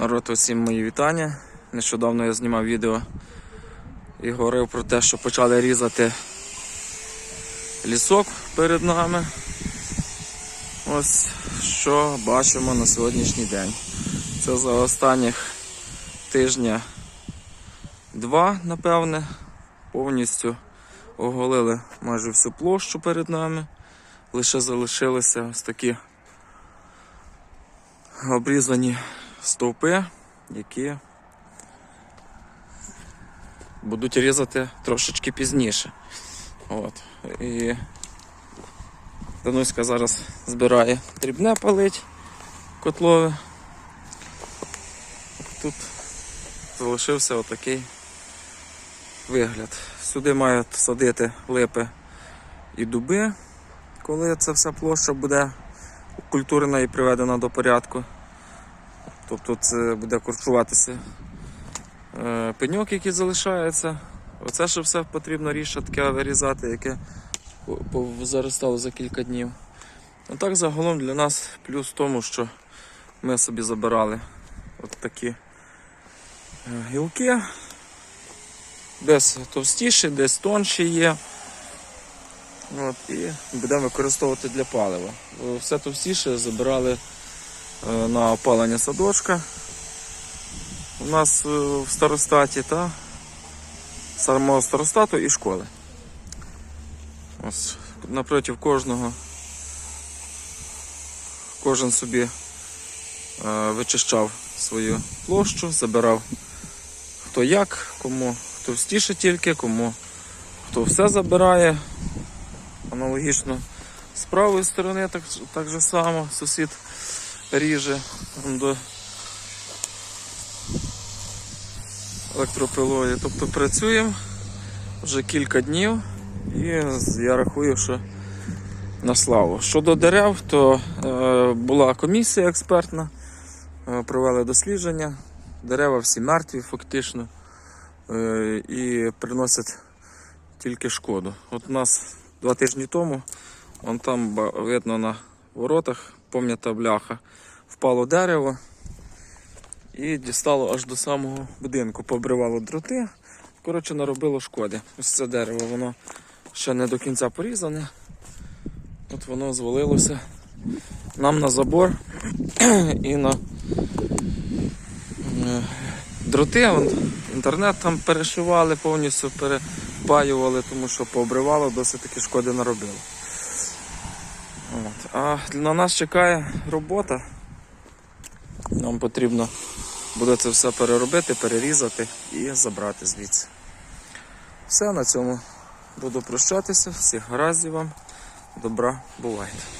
Народ, усім мої вітання. Нещодавно я знімав відео і говорив про те, що почали різати лісок перед нами. Ось що бачимо на сьогоднішній день. Це за останніх тижня два, напевне, повністю оголили майже всю площу перед нами. Лише залишилися ось такі обрізані стовпи, які будуть різати трошечки пізніше. От. І Дануська зараз збирає дрібне палить котлове. Тут залишився отакий вигляд. Сюди мають садити липи і дуби, коли ця вся площа буде культурна і приведена до порядку. Тобто це буде корчуватися е, пеньок, який залишається. Оце ще все потрібно ріша вирізати, яке заростало за кілька днів. А так загалом для нас плюс в тому, що ми собі забирали от такі е, гілки. Десь товстіші, десь тонші є. От, і будемо використовувати для палива. Все товстіше забирали на опалення садочка. У нас е, в старостаті та самого старостату і школи. Ось напроти кожного кожен собі е, вичищав свою площу, забирав хто як, кому товстіше тільки, кому хто все забирає. Аналогічно з правої сторони так, так же само сусід ріже до електропилою. Тобто працюємо вже кілька днів і я рахую, що на славу. Щодо дерев, то е, була комісія експертна, е, провели дослідження. Дерева всі мертві фактично е, і приносять тільки шкоду. От у нас два тижні тому, вон там видно на воротах, пом'ята бляха, впало дерево і дістало аж до самого будинку, побривало дроти. Коротше, наробило шкоди. Ось це дерево, воно ще не до кінця порізане. От воно звалилося нам на забор і на е, дроти. Інтернет там перешивали, повністю перепаювали, тому що пообривало, досить таки шкоди наробило. А на нас чекає робота. Нам потрібно буде це все переробити, перерізати і забрати звідси. Все, на цьому буду прощатися. Всіх гараздів вам. Добра, бувайте.